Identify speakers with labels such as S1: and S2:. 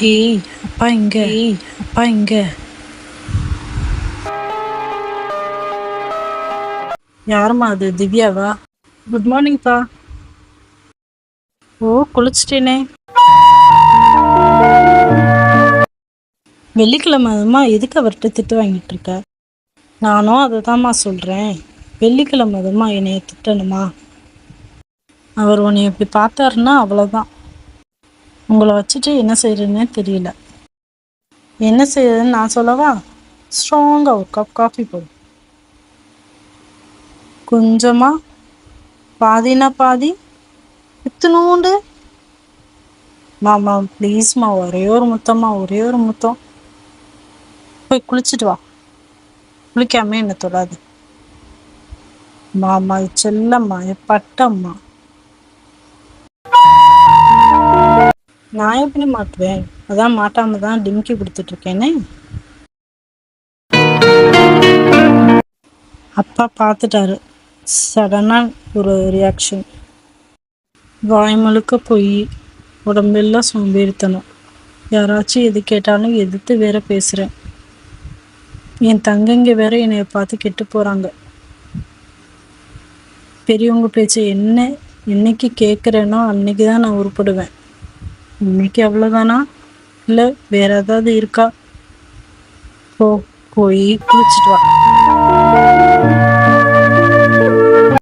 S1: ஏய் அப்பா இங்க ஏய் அப்பா இங்க யாரும்மா அது? திவ்யாவா? குட் மார்னிங்ப்பா ஓ குளிச்சிட்டேனே. வெள்ளிக்கிழமை அதுமா எதுக்கு அவர்கிட்ட திட்டு வாங்கிட்டு இருக்க? நானும் அதை தாம்மா சொல்கிறேன் வெள்ளிக்கிழமை அதுமா என்னைய திட்டணுமா? அவர் உன்னை இப்படி பார்த்தாருன்னா அவ்வளோதான் உங்களை வச்சுட்டு என்ன செய்யறதுன்னே தெரியல. என்ன செய்யறதுன்னு நான் சொல்லவா? ஸ்ட்ராங்காக ஒரு கப் காஃபி போடும் கொஞ்சமா பாதினா பாதி? இத்தினூண்டு. மாமா ப்ளீஸ்மா ஒரே ஒரு முத்தம்மா ஒரே ஒரு முத்தம். போய் குளிச்சுட்டு வா. குளிக்காம என்ன தொடாது. மாமா செல்லம்மா என் பட்டம்மா. நான் எப்படி மாட்டுவேன் அதான் மாட்டாம தான் டிம்கி கொடுத்துட்டு இருக்கேனே அப்பா பார்த்துட்டாரு சடனாக ஒரு ரியாக்ஷன் வாய் முழுக்க போய் உடம்பெல்லாம் சோம்பேறித்தனம். யாராச்சும் எது கேட்டாலும் எதிர்த்து வேற பேசுகிறேன் என் தங்கங்க வேற என்னை பார்த்து கெட்டு போகிறாங்க பெரியவங்க பேச்சை என்ன என்னைக்கு கேட்குறேனோ அன்னைக்கு தான் நான் உருப்படுவேன். இன்னைக்கு அவ்வளோதானா இல்லை வேற ஏதாவது இருக்கா? போ போய் குளிச்சுட்டு வா.